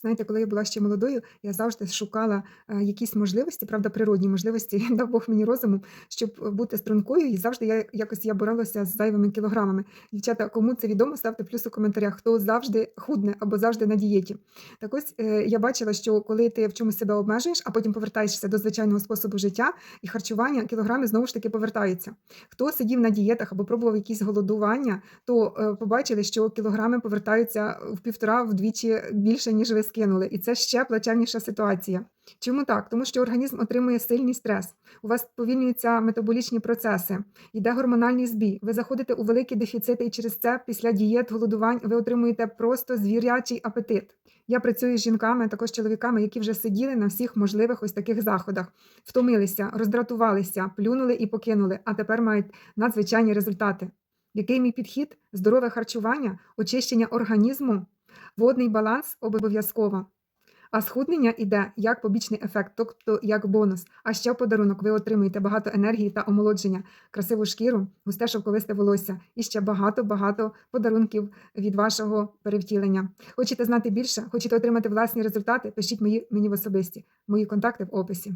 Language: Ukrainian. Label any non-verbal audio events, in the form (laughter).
Знаєте, коли я була ще молодою, я завжди шукала, е, якісь можливості, правда, природні можливості, (laughs) дав Бог мені розуму, щоб, е, бути стрункою, і завжди я якось я боролася з зайвими кілограмами. Дівчата, кому це відомо, ставте плюс у коментарях, хто завжди худне або завжди на дієті. Так ось, е, я бачила, що коли ти в чомусь себе обмежуєш, а потім повертаєшся до звичайного способу життя і харчування, кілограми знову ж таки повертаються. Хто сидів на дієтах або пробував якісь голодування, то, побачили, що кілограми повертаються в півтора, вдвічі більше, ніж ви скинули, і це ще плачевніша ситуація. Чому так? Тому що організм отримує сильний стрес, у вас сповільнюються метаболічні процеси, йде гормональний збій, ви заходите у великі дефіцити, і через це після дієт, голодувань ви отримуєте просто звірячий апетит. Я працюю з жінками, також чоловіками, які вже сиділи на всіх можливих ось таких заходах, втомилися, роздратувалися, плюнули і покинули, а тепер мають надзвичайні результати. Який мій підхід? Здорове харчування, очищення організму, водний баланс обов'язково. А схуднення іде як побічний ефект, тобто як бонус. А ще в подарунок ви отримуєте багато енергії та омолодження, красиву шкіру, густе шовковисте волосся і ще багато-багато подарунків від вашого перевтілення. Хочете знати більше? Хочете отримати власні результати? Пишіть мені в особисті. Мої контакти в описі.